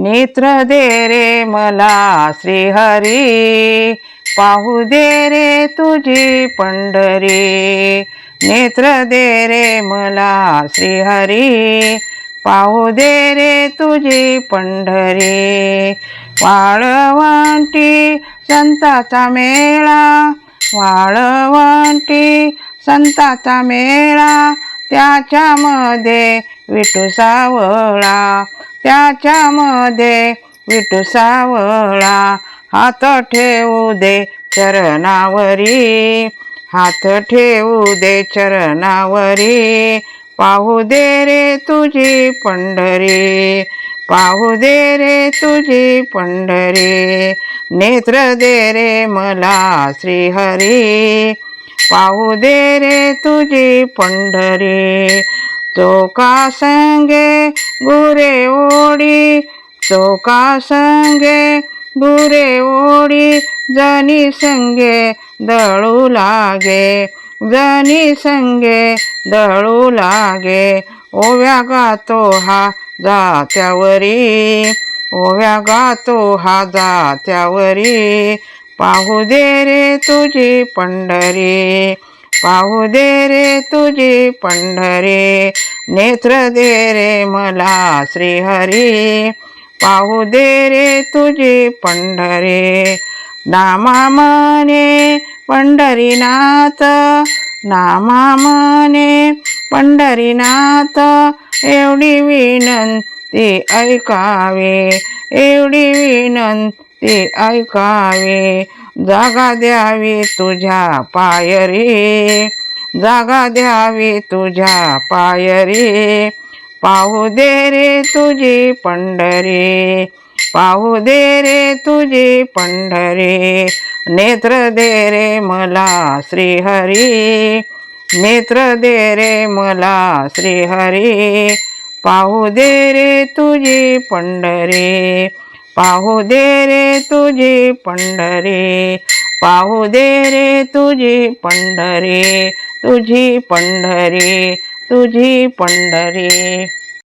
नेत्र दे रे मला श्रीहरी. पाहू दे रे तुझी पंढरी. नेत्र दे रे मला श्रीहरी. पाहू दे रे तुझी पंढरी. वाळवंटी संताचा मेळा. वाळवंटी संताचा मेळा. त्याच्यामध्ये विठू सावळा. त्याच्यामध्ये विठू सावळा हात ठेवू दे चरणावरी. हात ठेवू दे चरणावरी. पाहू दे रे तुझी पंढरी. पाहू दे रे तुझी पंढरी. नेत्र दे रे मला श्रीहरी. पाहू दे रे तुझी पंढरी. चोका संगे गुरे ओडी चोका संगे गुरे ओडी जनी संगे दळू लागे जनी संगे दळू लागे. ओव्या गातो हा जात्यावरी ओव्या गातो हा जात्यावरी. पाहू दे रे तुझी पंढरी पाहू दे रे तुझी पंढरी नेत्र दे रे मला श्रीहरी. पाहू दे रे तुझी पंढरी नामा म्हणे पंढरीनाथ नामा म्हणे पंढरीनाथ. एवढी विनंती ऐकावे एवढी विनंती ऐकावे. जागा द्यावी तुझ्या पायरी जागा द्यावी तुझ्या पायरी पाहू दे रे तुझी पंढरी. पाहू दे रे तुझी पंढरी. नेत्र दे रे मला श्रीहरी. नेत्र दे रे मला श्रीहरी. पाहू दे रे तुझी पंढरी. पाहू दे रे तुझी पंढरी. पाहू दे रे तुझी पंढरी. तुझी पंढरी. तुझी पंढरी.